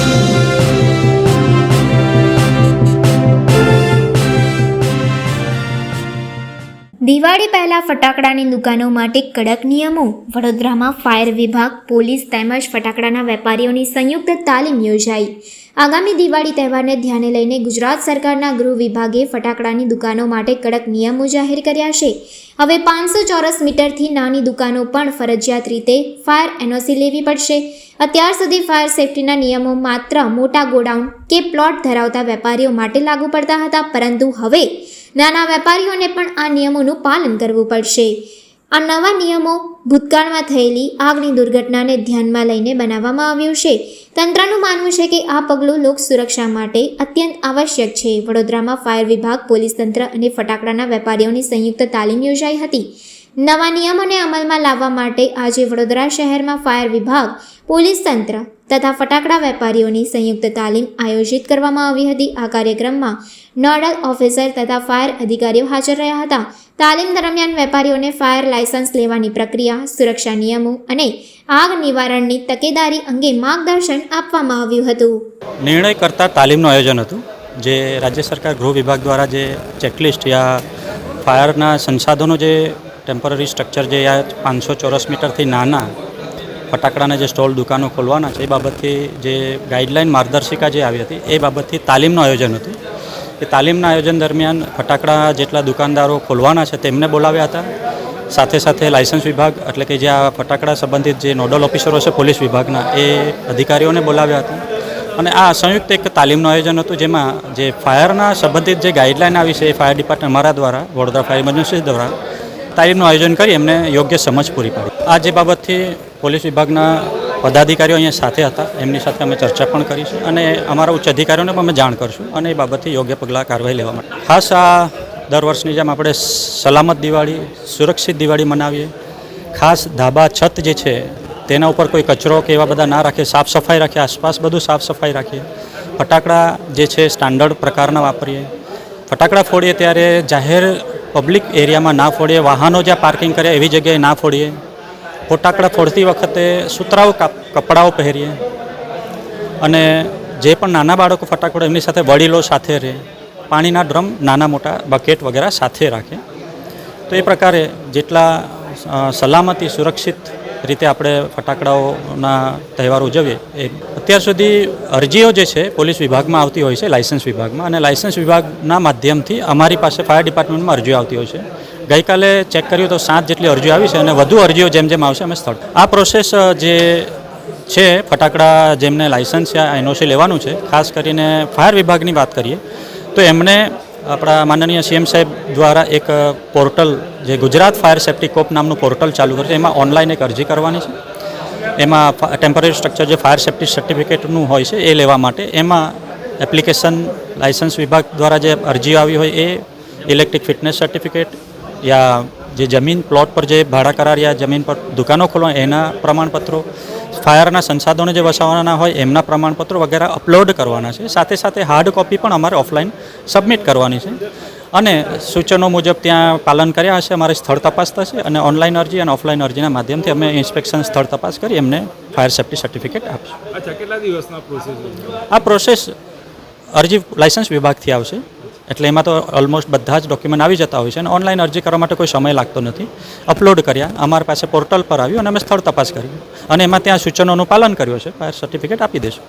Thank you. Diwali પહેલાં ફટાકડાની દુકાનો માટે કડક નિયમો. વડોદરામાં ફાયર વિભાગ, પોલીસ તેમજ ફટાકડાના વેપારીઓની સંયુક્ત તાલીમ યોજાઈ. આગામી દિવાળી તહેવારને ધ્યાને લઈને ગુજરાત સરકારના ગૃહ વિભાગે ફટાકડાની દુકાનો માટે કડક નિયમો જાહેર કર્યા છે. હવે પાંચસો ચોરસ મીટરથી નાની દુકાનો પણ ફરજિયાત રીતે ફાયર એનઓસી લેવી પડશે. અત્યાર સુધી ફાયર સેફટીના નિયમો માત્ર મોટા ગોડાઉન કે પ્લોટ ધરાવતા વેપારીઓ માટે લાગુ પડતા હતા, પરંતુ હવે નાના વેપારીઓને પણ આ નિયમોનું પાલન કરવું પડશે. આ નવા નિયમો ભૂતકાળમાં થયેલી આગની દુર્ઘટનાને ધ્યાનમાં લઈને બનાવવામાં આવ્યું છે. તંત્રનું માનવું છે કે આ પગલું લોક સુરક્ષા માટે અત્યંત આવશ્યક છે. વડોદરામાં ફાયર વિભાગ, પોલીસ તંત્ર અને ફટાકડાના વેપારીઓની સંયુક્ત તાલીમ યોજાઈ હતી. નવા નિયમોને અમલમાં લાવવા માટે આજે વડોદરા શહેરમાં ફાયર વિભાગ, પોલીસ તંત્ર તથા ફટાકડા વેપારીઓની સંયુક્ત તાલીમ આયોજિત કરવામાં આવી હતી. આ કાર્યક્રમમાં નોડલ ઓફિસર તથા ફાયર અધિકારીઓ હાજર રહ્યા હતા. તાલીમ દરમિયાન વેપારીઓને ફાયર લાયસન્સ લેવાની પ્રક્રિયા, સુરક્ષા નિયમો અને આગ નિવારણની તકેદારી અંગે માર્ગદર્શન આપવામાં આવ્યું હતું. નિર્ણય કરતા તાલીમનું આયોજન હતું, જે રાજ્ય સરકાર ગૃહ વિભાગ દ્વારા જે ચેકલિસ્ટ યા ફાયરના સંસાધનો જે ટેમ્પરરી સ્ટ્રક્ચર જે આ પાંચસો ચોરસ મીટરથી નાના ફટાકડાના જે સ્ટોલ દુકાનો ખોલવાના છે, એ બાબતથી જે ગાઈડલાઇન માર્ગદર્શિકા જે આવી હતી, એ બાબતથી તાલીમનું આયોજન હતું. એ તાલીમના આયોજન દરમિયાન ફટાકડા જેટલા દુકાનદારો ખોલવાના છે, તેમને બોલાવ્યા હતા. સાથે સાથે લાયસન્સ વિભાગ, એટલે કે જે આ ફટાકડા સંબંધિત જે નોડલ ઓફિસરો છે, પોલીસ વિભાગના, એ અધિકારીઓને બોલાવ્યા હતા. અને આ સંયુક્ત એક તાલીમનું આયોજન હતું, જેમાં જે ફાયરના સંબંધિત જે ગાઈડલાઇન આવી છે, એ ફાયર ડિપાર્ટમેન્ટ અમારા દ્વારા, વડોદરા ફાયર ઇમરજન્સી દ્વારા તાલીમનું આયોજન કરી એમને યોગ્ય સમજ પૂરી પાડી. આ જે બાબતથી પોલીસ વિભાગના પદાધિકારીઓ અહીંયા સાથે હતા, એમની સાથે અમે ચર્ચા પણ કરીશું અને અમારા ઉચ્ચ અધિકારીઓને પણ અમે જાણ કરશું અને એ બાબતથી યોગ્ય પગલાં કાર્યવાહી લેવા માટે. ખાસ આ દર વર્ષની જેમ આપણે સલામત દિવાળી, સુરક્ષિત દિવાળી મનાવીએ. ખાસ ધાબા, છત જે છે, તેના ઉપર કોઈ કચરો કે એવા બધા ના રાખીએ સાફ સફાઈ રાખીએ, આસપાસ બધું સાફ સફાઈ રાખીએ. ફટાકડા જે છે સ્ટાન્ડર્ડ પ્રકારના વાપરીએ. ફટાકડા ફોડીએ ત્યારે જાહેર પબ્લિક એરિયામાં ના ફોડીએ, વાહનો જ્યાં પાર્કિંગ કરે એવી જગ્યાએ ના ફોડીએ. ફટાકડા ફોડતી વખતે સુતરાઉ કપડાઓ પહેરીએ. અને જે પણ નાના બાળકો ફટાકડો એમની સાથે વડીલો સાથે રહે, પાણીના ડ્રમ નાના મોટા બકેટ વગેરે સાથે રાખે. તો એ પ્રકારે જેટલા સલામતી સુરક્ષિત રીતે આપણે ફટાકડાઓના તહેવાર ઉજવીએ, એ અત્યાર સુધી અરજીઓ જે છે, પોલીસ વિભાગમાં આવતી હોય છે, લાયસન્સ વિભાગમાં, અને લાયસન્સ વિભાગના માધ્યમથી અમારી પાસે ફાયર ડિપાર્ટમેન્ટમાં અરજીઓ આવતી હોય છે. ગઈકાલે ચેક કર્યું તો સાત જેટલી અરજીઓ આવી છે અને વધુ અરજીઓ જેમ જેમ આવશે અમે સ્થળ. આ પ્રોસેસ જે છે, ફટાકડા જેમને લાયસન્સ યા એનઓસી લેવાનું છે, ખાસ કરીને ફાયર વિભાગની વાત કરીએ, તો એમણે આપણા માનનીય સીએમ સાહેબ દ્વારા એક પોર્ટલ જે ગુજરાત ફાયર સેફ્ટી કોપ નામનું પોર્ટલ ચાલુ કર્યું છે, એમાં ઓનલાઈન એક અરજી કરવાની છે. એમાં ટેમ્પરરી સ્ટ્રક્ચર જે ફાયર સેફ્ટી સર્ટિફિકેટનું હોય છે, એ લેવા માટે એમાં એપ્લિકેશન લાયસન્સ વિભાગ દ્વારા જે અરજી આવી હોય એ ઇલેક્ટ્રિક ફિટનેસ સર્ટિફિકેટ યા જે જમીન પ્લોટ પર જે ભાડા કરાર યા જમીન પર દુકાનો ખોલવા એના પ્રમાણપત્રો ફાયરના સંસાધનો જે વસાવવાના હોય એમના પ્રમાણપત્રો વગેરે અપલોડ કરવાના છે. સાથે સાથે હાર્ડ કોપી પણ અમારે ઓફલાઈન સબમિટ કરવાની છે. અને સૂચનો મુજબ ત્યાં પાલન કર્યા હશે અમારે સ્થળ તપાસ થશે અને ઓનલાઈન અરજી અને ઓફલાઈન અરજીના માધ્યમથી અમે ઇન્સ્પેક્શન સ્થળ તપાસ કરી એમને ફાયર સેફ્ટી સર્ટિફિકેટ આપશું. અચ્છા કેટલા આ પ્રોસેસ અરજી લાયસન્સ વિભાગથી આવશે. એટલે એમાં તો ઓલમોસ્ટ બધા જ ડોક્યુમેન્ટ આવી જતા હોય છે અને ઓનલાઈન અરજી કરવા માટે કોઈ સમય લાગતો નથી. અપલોડ કર્યા, અમારી પાસે પોર્ટલ પર આવ્યું અને અમે સ્થળ તપાસ કરી. અને એમાં ત્યાં સૂચનોનું પાલન કર્યું છે સર્ટિફિકેટ આપી દઈશું